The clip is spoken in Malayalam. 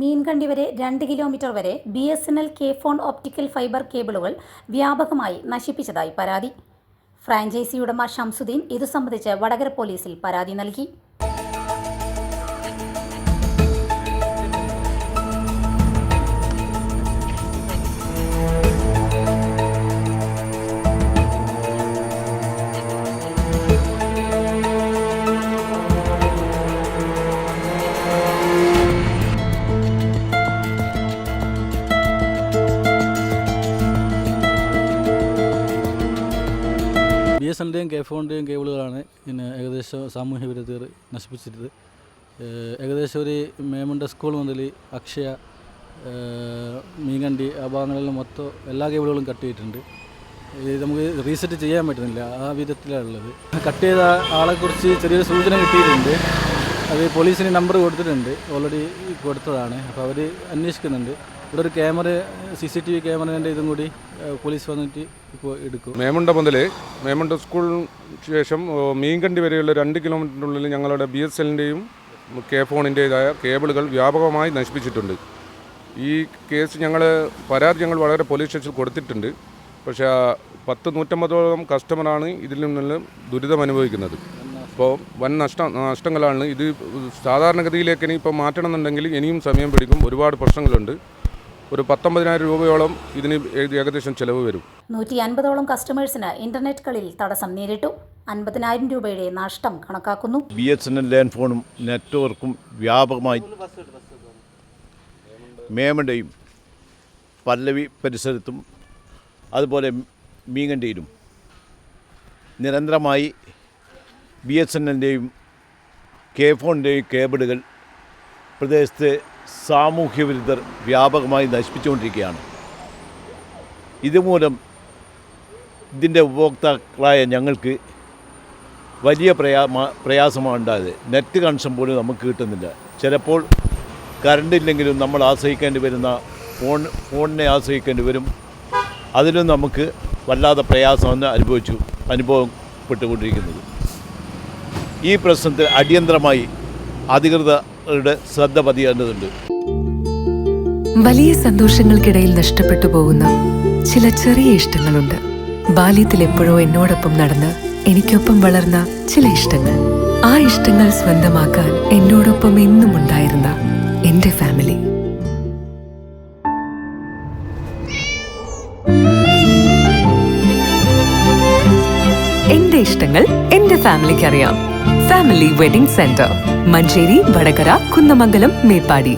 മീൻകണ്ടി വരെ രണ്ട് കിലോമീറ്റർ വരെ B S N L KFON optical fibre കേബിളുകൾ വ്യാപകമായി നശിപ്പിച്ചതായി പരാതി. ഫ്രാഞ്ചൈസി ഉടമ ഷംസുദ്ദീൻ ഇതു സംബന്ധിച്ച് വടകര പോലീസിൽ പരാതി നൽകി. ബി എസ് എല്ലിന്റെയും കെ ഫോണിന്റെയും കേബിളുകളാണ് പിന്നെ ഏകദേശം സാമൂഹ്യ വിരുദ്ധർ നശിപ്പിച്ചിട്ട് ഏകദേശം ഒരു മേമുണ്ട സ്കൂൾ മുതൽ അക്ഷയ മീൻകണ്ടി ആ ഭാഗങ്ങളിലും മൊത്തം എല്ലാ കേബിളുകളും കട്ട് ചെയ്തിട്ടുണ്ട്. ഇത് നമുക്ക് റീസെറ്റ് ചെയ്യാൻ പറ്റുന്നില്ല ആ വിധത്തിലാണ് ഉള്ളത്. കട്ട് ചെയ്ത ആളെക്കുറിച്ച് ചെറിയൊരു സൂചന കിട്ടിയിട്ടുണ്ട്. അത് പോലീസിന് നമ്പർ കൊടുത്തിട്ടുണ്ട് ഓൾറെഡി കൊടുത്തതാണ്. അപ്പോൾ അവർ അന്വേഷിക്കുന്നുണ്ട്. ഇവിടെ ഒരു camera C C T V ക്യാമറേന്റെ ഇതും കൂടി പോലീസ് വന്നിട്ട് ഇപ്പോൾ എടുക്കും. മേമുണ്ട മുതൽ മേമുണ്ട സ്കൂളിന് ശേഷം മീൻകണ്ടി വരെയുള്ള രണ്ട് കിലോമീറ്ററിനുള്ളിൽ ഞങ്ങളുടെ ബി എസ് എല്ലിന്റെയും കെ ഫോണിന്റേതായ കേബിളുകൾ വ്യാപകമായി നശിപ്പിച്ചിട്ടുണ്ട്. ഈ കേസ് ഞങ്ങൾ പരാതി ഞങ്ങൾ വളരെ പോലീസ് സ്റ്റേഷനിൽ കൊടുത്തിട്ടുണ്ട്. പക്ഷേ പത്ത് നൂറ്റമ്പതോളം കസ്റ്റമറാണ് ഇതിൽ നിന്നും ദുരിതം അനുഭവിക്കുന്നത്. അപ്പോൾ വൻ നഷ്ടം നഷ്ടങ്ങളാണ്. ഇത് സാധാരണഗതിയിലേക്ക് ഇനി ഇപ്പോൾ മാറ്റണമെന്നുണ്ടെങ്കിൽ ഇനിയും സമയം പിടിക്കും. ഒരുപാട് പ്രശ്നങ്ങളുണ്ട്. ഒരു പത്തൊമ്പതിനായിരം രൂപയോളം ഇതിന് ഏകദേശം ചെലവ് വരും. നൂറ്റി അൻപതോളം കസ്റ്റമേഴ്സിന് ഇന്റർനെറ്റ് കളിൽ തടസ്സം നേരിട്ടു. അൻപതിനായിരം രൂപയുടെ നഷ്ടം കണക്കാക്കുന്നു. B S N L land ഫോണും നെറ്റ്വർക്കും വ്യാപകമായി മേമണ്ടയും പല്ലവി പരിസരത്തും അതുപോലെ മീങ്ങണ്ടിയിലും നിരന്തരമായി ബി എസ് എൻ എല്ലിന്റെയും കെ ഫോണിന്റെയും കേബിളുകൾ പ്രദേശത്തെ സാമൂഹ്യ വിരുദ്ധർ വ്യാപകമായി നശിപ്പിച്ചുകൊണ്ടിരിക്കുകയാണ്. ഇതുമൂലം ഇതിന്റെ ഉപഭോക്താക്കളായ ഞങ്ങൾക്ക് വലിയ പ്രയാ പ്രയാസമാണ് ഉണ്ടായത്. നെറ്റ് കണക്ഷൻ പോലും നമുക്ക് കിട്ടുന്നില്ല. ചിലപ്പോൾ കറണ്ട് ഇല്ലെങ്കിലും നമ്മൾ ആശ്രയിക്കേണ്ടി വരുന്ന ഫോൺ ഫോണിനെ ആശ്രയിക്കേണ്ടി വരും. അതിലും നമുക്ക് വല്ലാതെ പ്രയാസമെന്ന് അനുഭവിച്ചു അനുഭവപ്പെട്ടുകൊണ്ടിരിക്കുന്നത്. ഈ പ്രശ്നത്തിൽ അടിയന്തരമായി അധികൃതരുടെ ശ്രദ്ധ പതിയേണ്ടതുണ്ട്. വലിയ സന്തോഷങ്ങൾക്കിടയിൽ നഷ്ടപ്പെട്ടു പോകുന്ന ചില ചെറിയ ഇഷ്ടങ്ങളുണ്ട്. ബാല്യത്തിൽ എപ്പോഴോ എന്നോടൊപ്പം നടന്ന് എനിക്കൊപ്പം വളർന്ന ചില ഇഷ്ടങ്ങൾ. ആ ഇഷ്ടങ്ങൾ സ്വന്തമാക്കാൻ എന്നോടൊപ്പം എന്നും ഉണ്ടായിരുന്ന എന്റെ ഫാമിലി. എന്റെ ഇഷ്ടങ്ങൾ എന്റെ ഫാമിലിക്ക് അറിയാം family wedding centre Manjeri Vadakara Kunnamangalam Meppadi